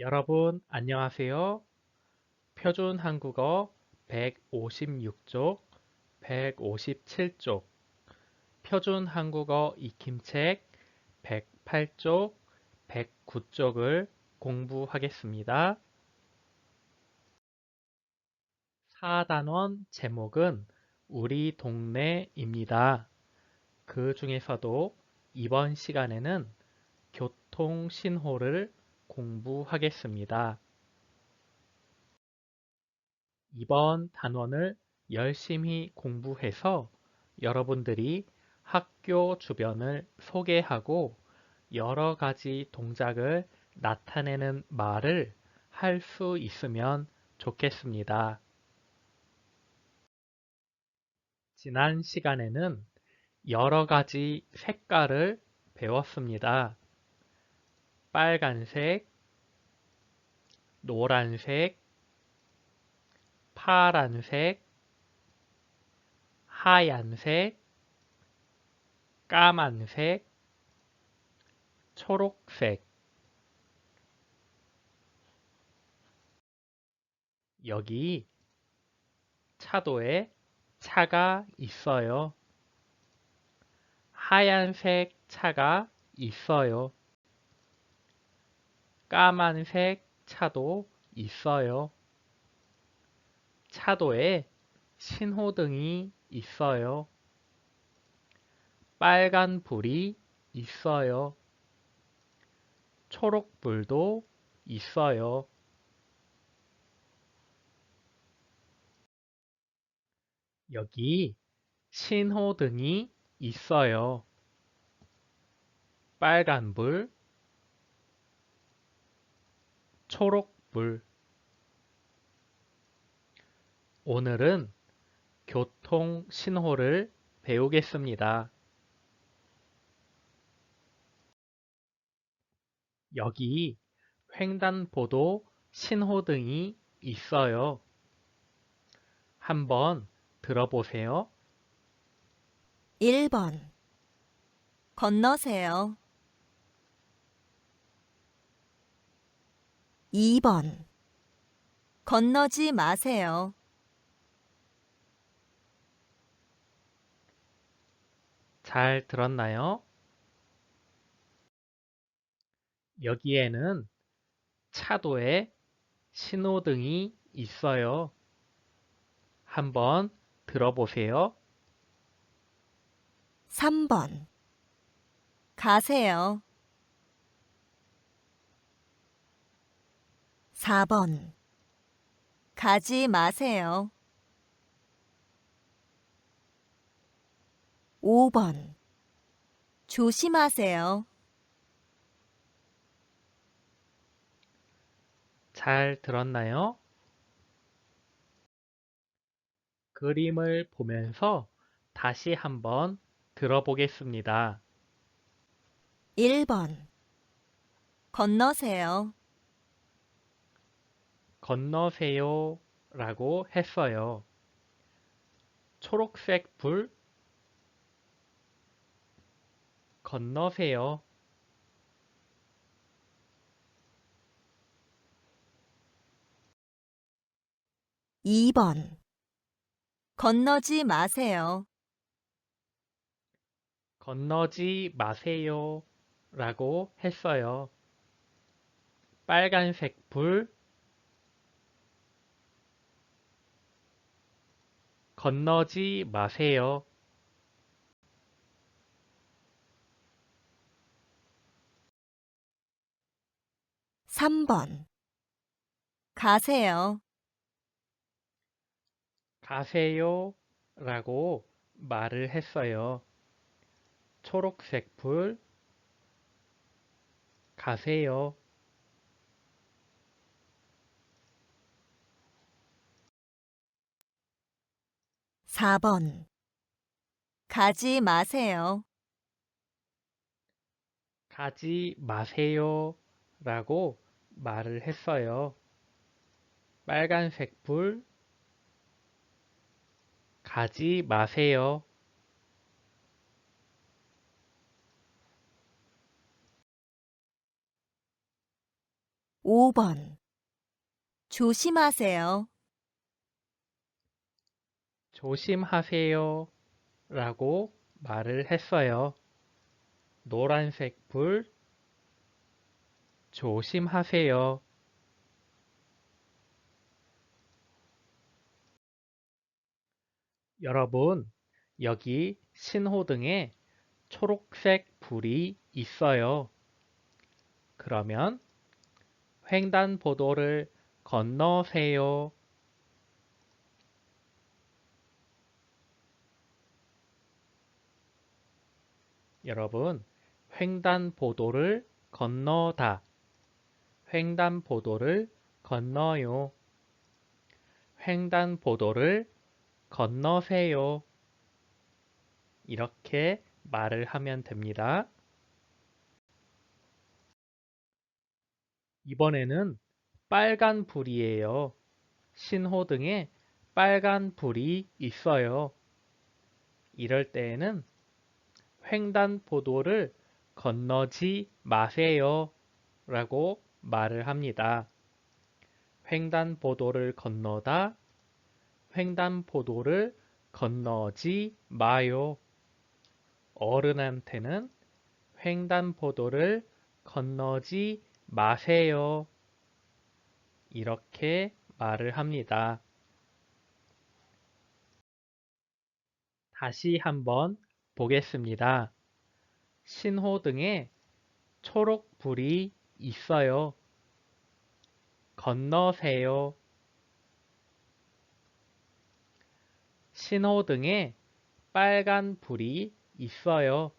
여러분 안녕하세요. 표준 한국어 156쪽, 157쪽, 표준 한국어 익힘책 108쪽, 109쪽을 공부하겠습니다. 4단원 제목은 우리 동네입니다. 그 중에서도 이번 시간에는 교통신호를 공부하겠습니다. 이번 단원을 열심히 공부해서 여러분들이 학교 주변을 소개하고 여러 가지 동작을 나타내는 말을 할 수 있으면 좋겠습니다. 지난 시간에는 여러 가지 색깔을 배웠습니다. 빨간색, 노란색, 파란색, 하얀색, 까만색, 초록색. 여기 차도에 차가 있어요. 하얀색 차가 있어요. 까만색 차도 있어요. 차도에 신호등이 있어요. 빨간 불이 있어요. 초록불도 있어요. 여기 신호등이 있어요. 빨간불, 초록불. 오늘은 교통 신호를 배우겠습니다. 여기 횡단보도 신호등이 있어요. 한번 들어보세요. 1번 건너세요. 2번 건너지 마세요. 잘 들었나요? 여기에는 차도에 신호등이 있어요. 한번 들어보세요. 3번 가세요. 4번 가지 마세요. 5번 조심하세요. 잘 들었나요? 그림을 보면서 다시 한번 들어보겠습니다. 1번 건너세요. 건너세요 라고 했어요. 초록색 불 건너세요. 2번 건너지 마세요. 건너지 마세요 라고 했어요. 빨간색 불 건너지 마세요. 3번 가세요. 가세요 라고 말을 했어요. 초록색 불 가세요. 4번 가지 마세요. 가지 마세요 라고 말을 했어요. 빨간색 불 가지 마세요. 5번. 조심하세요. 조심하세요. 라고 말을 했어요. 노란색 불. 조심하세요. 여러분, 여기 신호등에 초록색 불이 있어요. 그러면 횡단보도를 건너세요. 여러분, 횡단보도를 건너다. 횡단보도를 건너요. 횡단보도를 건너세요. 이렇게 말을 하면 됩니다. 이번에는 빨간 불이에요. 신호등에 빨간 불이 있어요. 이럴 때에는 횡단보도를 건너지 마세요. 라고 말을 합니다. 횡단보도를 건너다, 횡단보도를 건너지 마요. 어른한테는 횡단보도를 건너지 마세요. 이렇게 말을 합니다. 다시 한번 보겠습니다. 신호등에 초록불이 있어요. 건너세요. 신호등에 빨간 불이 있어요.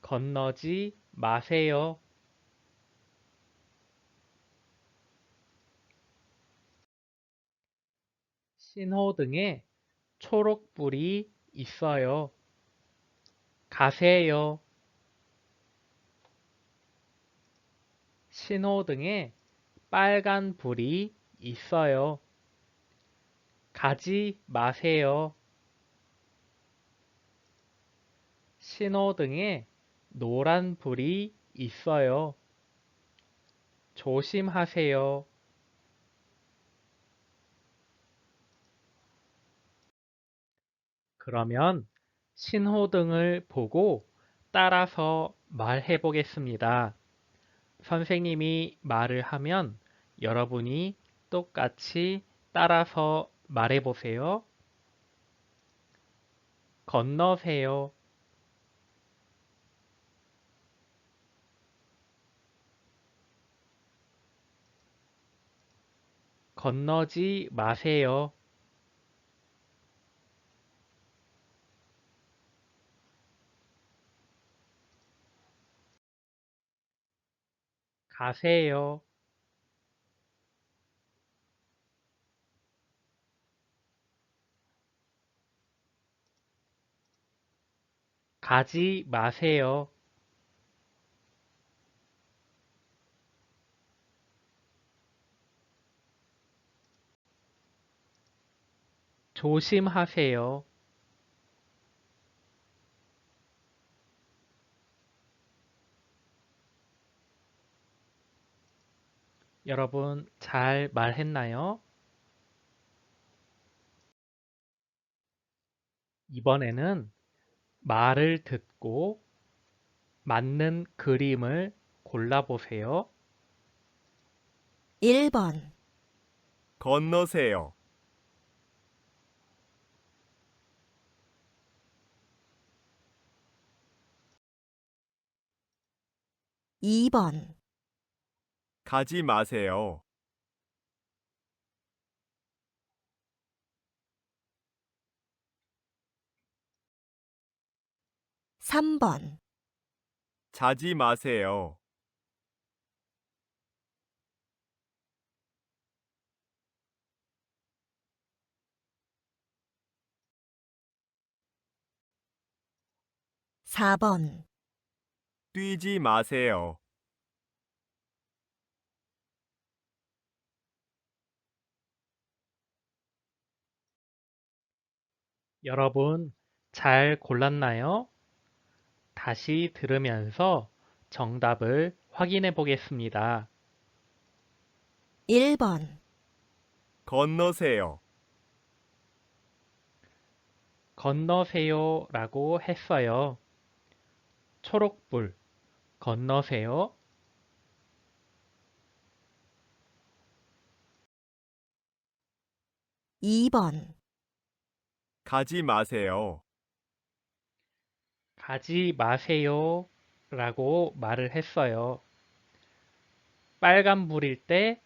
건너지 마세요. 신호등에 초록불이 있어요. 가세요. 신호등에 빨간 불이 있어요. 가지 마세요. 신호등에 노란 불이 있어요. 조심하세요. 그러면 신호등을 보고 따라서 말해 보겠습니다. 선생님이 말을 하면 여러분이 똑같이 따라서 말해 보세요. 건너세요. 건너지 마세요. 가세요. 가지 마세요. 조심하세요. 여러분 잘 말했나요? 이번에는 말을 듣고 맞는 그림을 골라보세요. 1번. 건너세요. 2번. 가지 마세요. 3번. 자지 마세요. 4번. 뛰지 마세요. 여러분 잘 골랐나요? 다시 들으면서 정답을 확인해 보겠습니다. 1번, 건너세요. 건너세요 라고 했어요. 초록불 건너세요. 2번, 가지 마세요. 가지 마세요 라고 말을 했어요. 빨간불일 때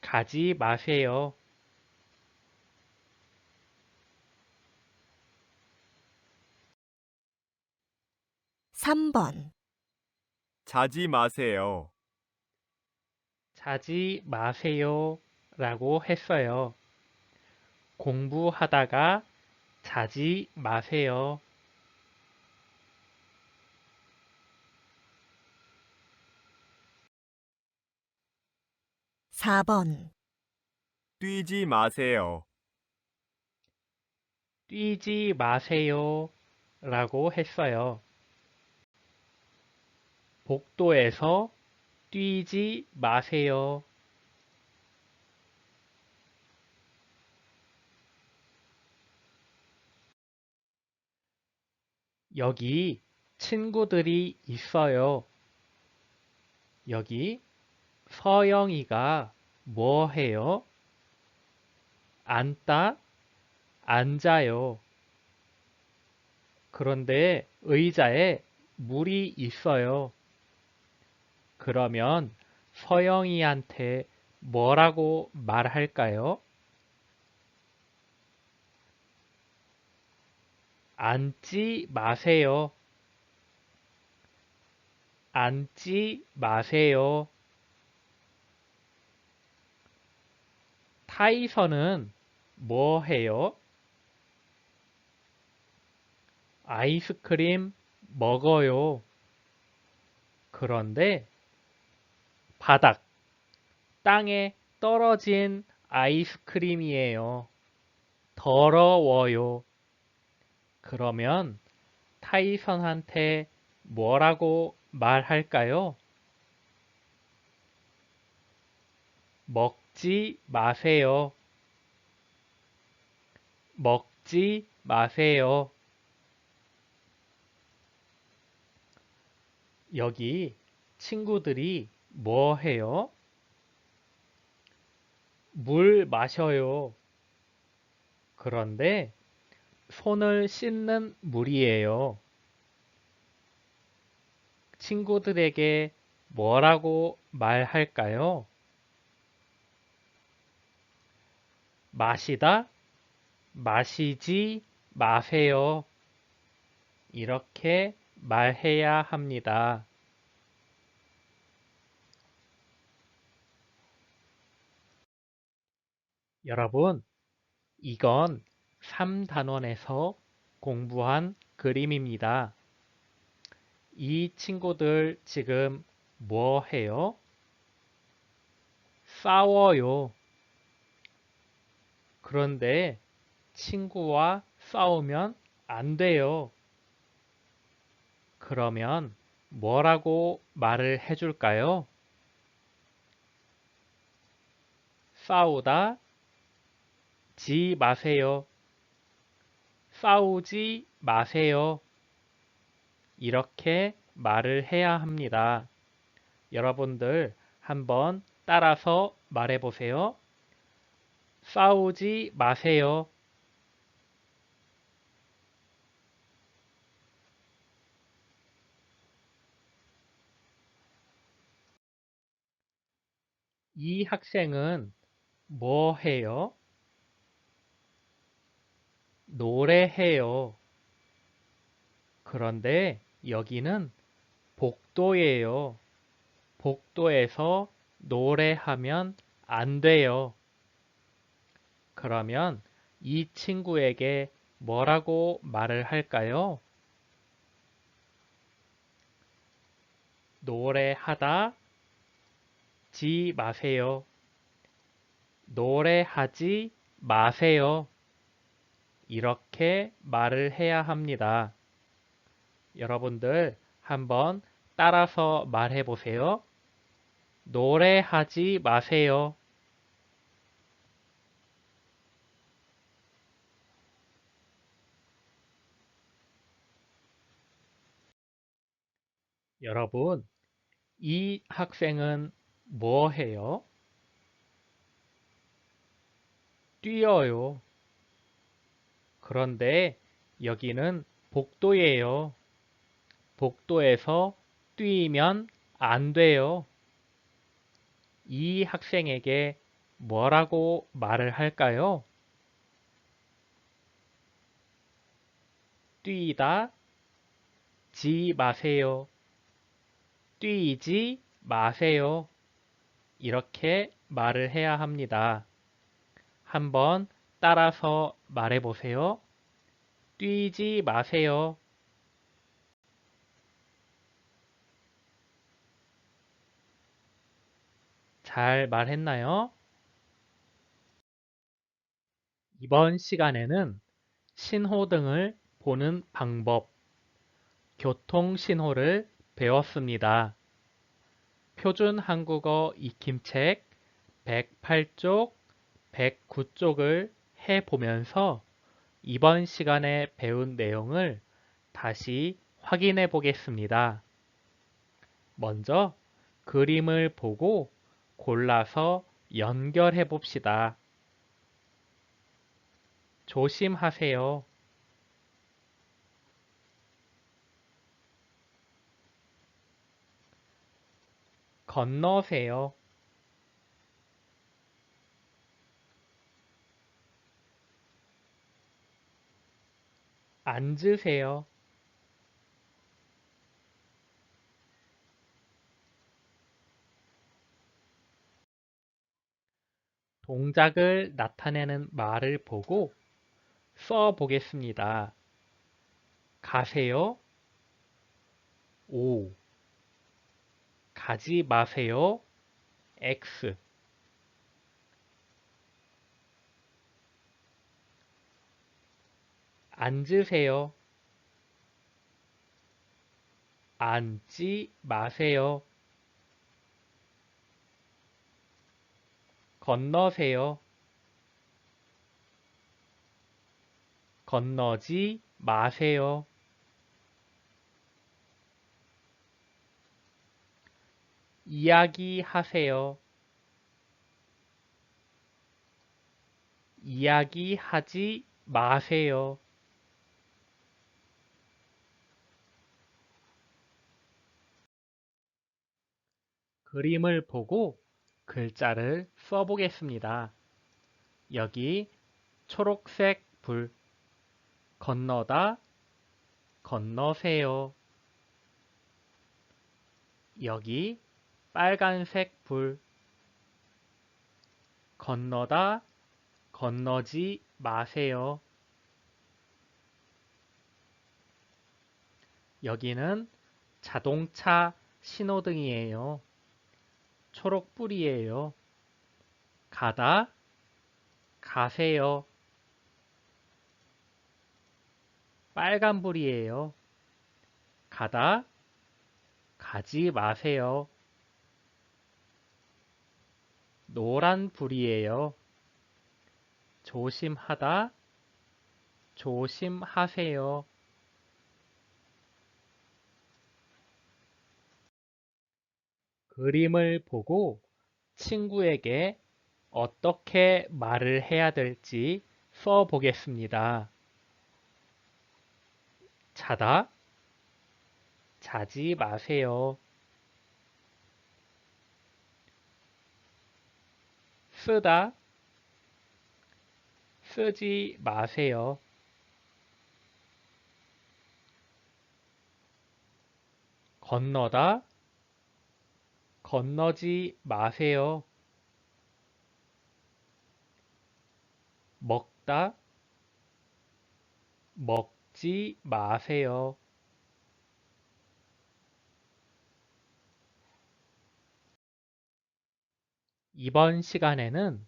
가지 마세요. 3번, 자지 마세요. 자지 마세요 라고 했어요. 공부하다가 자지 마세요. 4번, 뛰지 마세요. 뛰지 마세요 라고 했어요. 복도에서 뛰지 마세요. 여기 친구들이 있어요. 여기 서영이가 뭐 해요? 앉다, 앉아요. 그런데 의자에 물이 있어요. 그러면 서영이한테 뭐라고 말할까요? 앉지 마세요. 앉지 마세요. 타이서는 뭐 해요? 아이스크림 먹어요. 그런데 바닥, 땅에 떨어진 아이스크림이에요. 더러워요. 그러면 타이선한테 뭐라고 말할까요? 먹지 마세요. 먹지 마세요. 여기 친구들이 뭐 해요? 물 마셔요. 그런데 손을 씻는 물이에요. 친구들에게 뭐라고 말할까요? 마시다, 마시지 마세요. 이렇게 말해야 합니다. 여러분, 이건 3단원에서 공부한 그림입니다. 이 친구들 지금 뭐 해요? 싸워요. 그런데 친구와 싸우면 안 돼요. 그러면 뭐라고 말을 해줄까요? 싸우다 지 마세요. 싸우지 마세요. 이렇게 말을 해야 합니다. 여러분들 한번 따라서 말해 보세요. 싸우지 마세요. 이 학생은 뭐 해요? 노래해요. 그런데 여기는 복도예요. 복도에서 노래하면 안 돼요. 그러면 이 친구에게 뭐라고 말을 할까요? 노래하다 지 마세요. 노래하지 마세요. 이렇게 말을 해야 합니다. 여러분들 한번 따라서 말해 보세요. 노래하지 마세요. 여러분, 이 학생은 뭐 해요? 뛰어요. 그런데 여기는 복도예요. 복도에서 뛰면 안 돼요. 이 학생에게 뭐라고 말을 할까요? 뛰다, 지 마세요. 뛰지 마세요. 이렇게 말을 해야 합니다. 한번 따라서 말해 보세요. 뛰지 마세요. 잘 말했나요? 이번 시간에는 신호등을 보는 방법, 교통 신호를 배웠습니다. 표준 한국어 익힘책 108쪽, 109쪽을 해 보면서 이번 시간에 배운 내용을 다시 확인해 보겠습니다. 먼저 그림을 보고 골라서 연결해 봅시다. 조심하세요. 건너세요. 앉으세요. 동작을 나타내는 말을 보고 써 보겠습니다. 가세요. O. 가지 마세요. X. 앉으세요. 앉지 마세요. 건너세요. 건너지 마세요. 이야기하세요. 이야기하지 마세요. 그림을 보고 글자를 써보겠습니다. 여기 초록색 불 건너다 건너세요. 여기 빨간색 불 건너다 건너지 마세요. 여기는 자동차 신호등이에요. 초록불이에요. 가다, 가세요. 빨간 불이에요. 가다, 가지 마세요. 노란 불이에요. 조심하다, 조심하세요. 그림을 보고 친구에게 어떻게 말을 해야 될지 써 보겠습니다. 자다, 자지 마세요. 쓰다, 쓰지 마세요. 건너다, 건너지 마세요. 먹다, 먹지 마세요. 이번 시간에는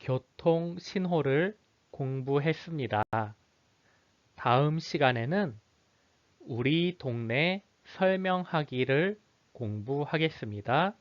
교통 신호를 공부했습니다. 다음 시간에는 우리 동네 설명하기를 공부하겠습니다.